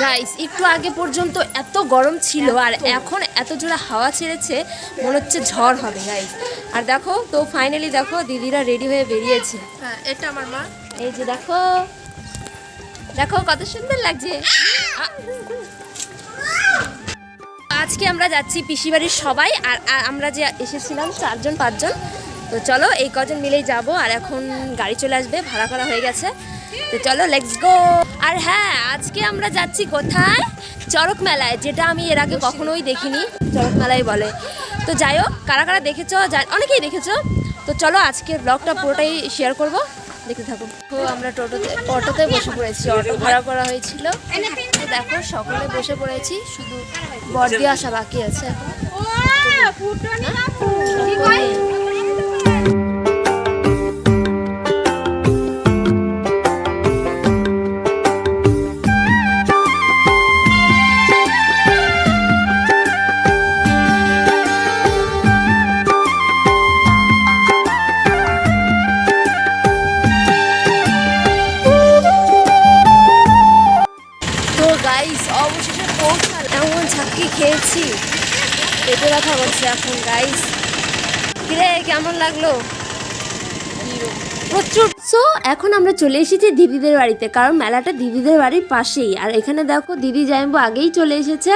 Guys একটু আগে পর্যন্ত এত গরম ছিল আর এখন এত জোড়া হাওয়া ছেড়েছে মনে হচ্ছে ঝড় হবে গাইস আর দেখো তো ফাইনালি দেখো দিদিরা রেডি হয়ে বেরিয়েছে। হ্যাঁ এটা আমার মা। এই যে দেখো দেখো কত সুন্দর লাগছে। আজকে আমরা যাচ্ছি পিসিবাড়ির সবাই আর আমরা যে এসেছিলাম চারজন পাঁচজন তো চলো এই কজন মিলেই যাব, আর এখন গাড়ি চলে আসবে, ভাড়া করা হয়ে গেছে। তো চলো লেটস গো আর হ্যাঁ আজকে আমরা যাচ্ছি কোথায়? চড়ক মেলায় যেটা আমি এর আগে কখনোই দেখিনি চড়ক মেলায় বলে। তো যাই হোক, কারা কারা দেখেছ? অনেকেই দেখেছ। তো চলো আজকে ব্লগটা পুরোটাই শেয়ার করব। দেখতে থাকো। তো আমরা টোটোতে, অটোতে বসে পড়েছি। অটো ভাড়া করা হয়েছিল। দেখো, সকলে বসে পড়েছি। শুধু বর্দি আসা বাকি আছে। এমন ঝাঁকি খেয়েছি। পেটে ব্যথা করছে এখন গাইস কিরে কেমন লাগল? প্রচুর। সো এখন আমরা চলে এসেছি দিদিদের বাড়িতে, কারণ মেলাটা দিদিদের বাড়ির পাশেই। আর এখানে দেখো, দিদি জাইম্বু আগেই চলে এসেছে।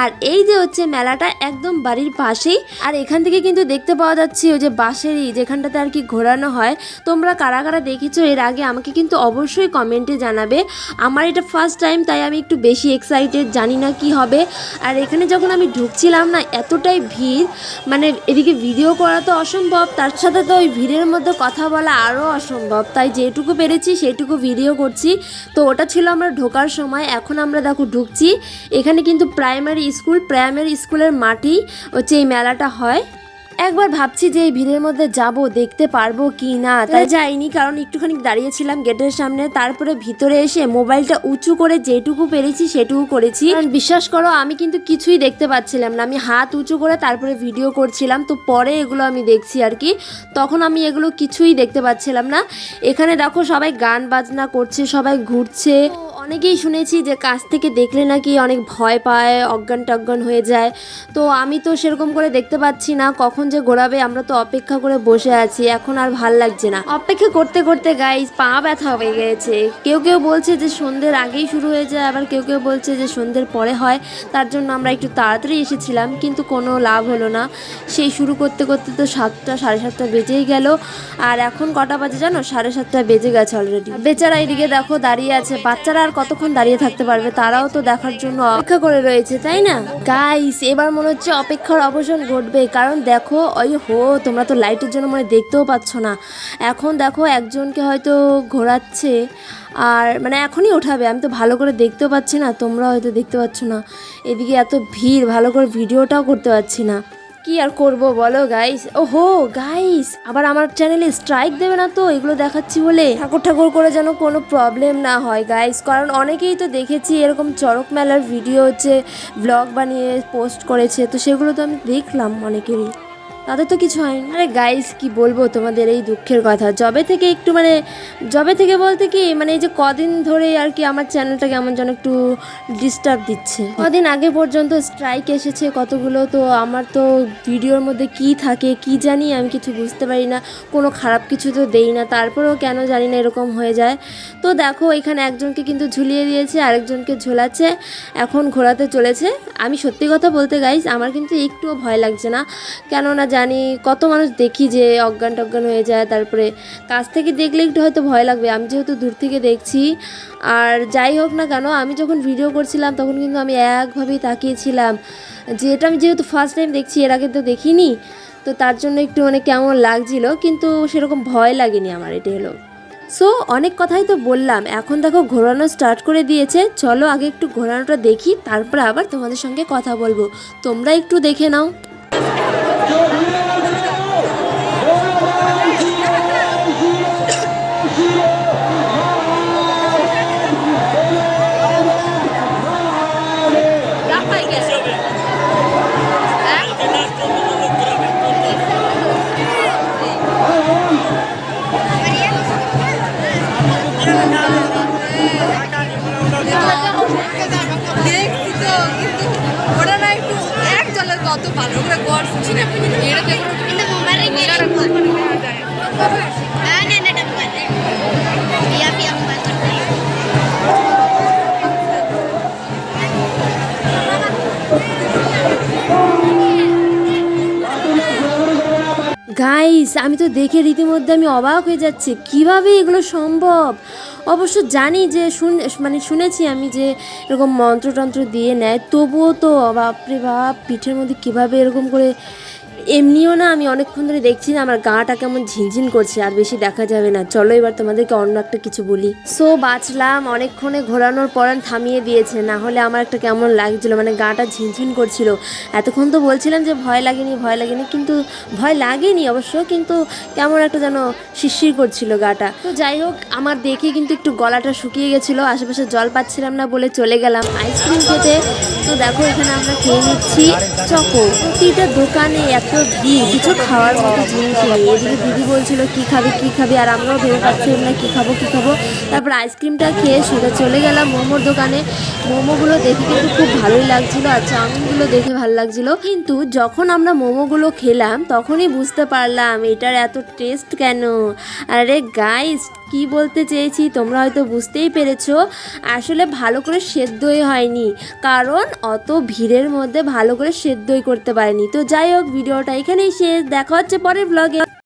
আর এই যে হচ্ছে মেলাটা একদম বাড়ির পাশেই। আর এখান থেকে কিন্তু দেখতে পাওয়া যাচ্ছে, ওই যে বাঁশেরই, যেখানটাতে আর কি ঘোরানো হয়। তোমরা কারা কারা দেখেছ এর আগে আমাকে কিন্তু অবশ্যই কমেন্টে জানাবে। আমার এটা ফার্স্ট টাইম তাই আমি একটু বেশি এক্সাইটেড জানি না কি হবে। আর এখানে যখন আমি ঢুকছিলাম না, এতটাই ভিড়। মানে এদিকে ভিডিও করা তো অসম্ভব, তার সাথে তো ওই ভিড়ের মধ্যে কথা বলা আরও অসম্ভব। তাই যেটুকু পেরেছি সেটুকু ভিডিও করছি। তো ওটা ছিল আমরা ঢোকার সময়। এখন আমরা দেখো ঢুকছি। এখানে কিন্তু প্রাইমারি স্কুল প্রাইমারি স্কুলের মাঠেই হচ্ছে এই মেলাটা হয়। একবার ভাবছি যে এই ভিড়ের মধ্যে যাব দেখতে পারব কি না তাই যাইনি কারণ একটুখানি দাঁড়িয়েছিলাম গেটের সামনে তারপরে ভিতরে এসে মোবাইলটা উঁচু করে যেটুকু পেরেছি সেটুকু করেছি। কারণ বিশ্বাস করো আমি কিন্তু কিছুই দেখতে পাচ্ছিলাম না। আমি হাত উঁচু করে তারপরে ভিডিও করছিলাম তো পরে এগুলো আমি দেখছি আর কি। তখন আমি এগুলো কিছুই দেখতে পাচ্ছিলাম না। এখানে দেখো সবাই গান বাজনা করছে সবাই ঘুরছে। অনেকেই শুনেছি যে কাছ থেকে দেখলে নাকি অনেক ভয় পায়, অজ্ঞান টজ্ঞান হয়ে যায়। তো আমি তো সেরকম করে দেখতে পাচ্ছি না, কখন যে ঘোরাবে আমরা তো অপেক্ষা করে বসে আছি, এখন আর ভালো লাগছে না। অপেক্ষা করতে করতে গাইস পা ব্যথা হয়ে গেছে। কেউ কেউ বলছে যে সন্ধ্যের আগেই শুরু হয়ে যায়, আবার কেউ কেউ বলছে যে সন্ধ্যের পরে হয়। তার জন্য আমরা একটু তাড়াতাড়ি এসেছিলাম, কিন্তু কোনো লাভ হলো না। সেই শুরু করতে করতে তো সাতটা, সাড়ে সাতটা বেজেই গেল। আর এখন কটা বাজে জানো? সাড়ে সাতটা বেজে গেছে অলরেডি বেচারা এদিকে দেখো দাঁড়িয়ে আছে। বাচ্চারা আর কতক্ষণ দাঁড়িয়ে থাকতে পারবে তারাও তো দেখার জন্য অপেক্ষা করে রয়েছে, তাই না? গাইস এবার মনে হচ্ছে অপেক্ষার অবসান ঘটবে, কারণ দেখো, ওই হো, তোমরা তো লাইটের জন্য মনে দেখতেও পাচ্ছ না। এখন দেখো একজনকে হয়তো ঘোরাচ্ছে, আর মানে এখনই ওঠাবে, আমি তো ভালো করে দেখতেও পাচ্ছি না, তোমরা হয়তো দেখতে পাচ্ছ না। এদিকে এত ভিড়, ভালো করে ভিডিওটাও করতে পারছি না। কি আর করব বলো গাইস ওহো গাইস আবার আমার চ্যানেলে স্ট্রাইক দেবে না তো? এগুলো দেখাচ্ছি বলে? ঠাকুর ঠাকুর করে যেন কোনো প্রবলেম না হয় গাইস কারণ অনেকেই তো দেখেছি এরকম চরক মেলার ভিডিও হচ্ছে ব্লগ বানিয়ে পোস্ট করেছে, তো সেগুলো তো আমি দেখলাম অনেকেরই। তাদের তো কিছু হয়নি। আরে গাইস কি বলব তোমাদের এই দুঃখের কথা? জবে থেকে একটু মানে জবে থেকে বলতে কি মানে এই যে কদিন ধরে আর কি আমার চ্যানেলটা কেমন যেন একটু ডিস্টার্ব দিচ্ছে। কদিন আগে পর্যন্ত স্ট্রাইক এসেছে কতগুলো, তো আমার তো ভিডিওর মধ্যে কি থাকে, কি জানি আমি কিছু বুঝতে পারি না। কোনো খারাপ কিছু তো দেই না, তারপরেও কেন জানি না এরকম হয়ে যায়। তো দেখো, এখানে একজনকে কিন্তু ঝুলিয়ে দিয়েছে, আরেকজনকে ঝোলাচ্ছে, এখন ঘোরাতে চলেছে। আমি সত্যি কথা বলতে গাইস আমার কিন্তু একটুও ভয় লাগছে না। কেননা জানি, কত মানুষ দেখি যে অজ্ঞান টজ্ঞান হয়ে যায়, তারপরে কাছ থেকে দেখলে একটু হয়তো ভয় লাগবে। আমি যেহেতু দূর থেকে দেখছি, আর যাই হোক না কেন, আমি যখন ভিডিও করছিলাম, তখন কিন্তু আমি একভাবেই তাকিয়েছিলাম যে এটা আমি যেহেতু ফার্স্ট টাইম দেখছি, এর আগে তো দেখিনি, তো তার জন্য একটু মানে কেমন লাগছিল, কিন্তু সেরকম ভয় লাগেনি আমার এটা হলো। সো অনেক কথাই তো বললাম, এখন দেখো ঘোরানো স্টার্ট করে দিয়েছে, চলো আগে একটু ঘোরানোটা দেখি, তারপর আবার তোমাদের সঙ্গে কথা বলব। তোমরা একটু দেখে নাও। কত ভালো ওরা গড় শুনছি না এটা দেখো এটা মোবাইলে নিয়ে রাখা যায় গাইস আমি তো দেখে রীতিমধ্যে আমি অবাক হয়ে যাচ্ছি। কীভাবে এগুলো সম্ভব? অবশ্য জানি যে শুন মানে শুনেছি আমি যে এরকম মন্ত্রতন্ত্র দিয়ে নেয়, তবুও তো, বাপরে বাপ, পিঠের মধ্যে কীভাবে এরকম করে এমনিও না আমি অনেকক্ষণ ধরে দেখছি না আমার গাটা কেমন ঝিনঝিন করছে, আর বেশি দেখা যাবে না। চলো এবার তোমাদেরকে অন্য একটা কিছু বলি। সো বাঁচলাম, অনেকক্ষণে ঘোরানোর পর থামিয়ে দিয়েছে, না হলে আমার একটা কেমন লাগছিল মানে গাটা ঝিনঝিন করছিল। এতক্ষণ তো বলছিলাম যে ভয় লাগেনি ভয় লাগেনি, কিন্তু ভয় লাগেনি অবশ্য, কিন্তু কেমন একটা যেন শিরশির করছিল গাটা। তো যাই হোক, আমার দেখে কিন্তু একটু গলাটা শুকিয়ে গেছিল, আশেপাশে জল পাচ্ছিলাম না বলে চলে গেলাম আইসক্রিম খেতে। তো দেখো, এখানে আমরা খেয়ে নিচ্ছি চকো। প্রতিটা দোকানে এত ভিড় কিছু খাওয়ার মতো জিনিস নেই। এদিকে দিদি বলছিল, কি খাবে কি খাবে? আর আমরাও ভেবে পাচ্ছিলাম না, কি খাব কি খাব? তারপর আইসক্রিমটা খেয়ে সোজা চলে গেলাম মোমোর দোকানে। মোমোগুলো দেখে কিন্তু খুব ভালোই লাগছিল আর চাউমিনগুলো দেখে ভালো লাগছিল। কিন্তু যখন আমরা মোমোগুলো খেলাম, তখনই বুঝতে পারলাম এটার এত টেস্ট কেন? আরে গাইস কি বলতে চেয়েছি তোমরা হয়তো বুঝতেই পেরেছ। আসলে ভালো করে সেদ্ধই হয়নি। কারণ অত ভিড়ের মধ্যে ভালো করে সেদ্ধই করতে পারেনি। তো যাই হোক ভিডিওটা এখানেই শেষ। দেখা হচ্ছে পরের ব্লগে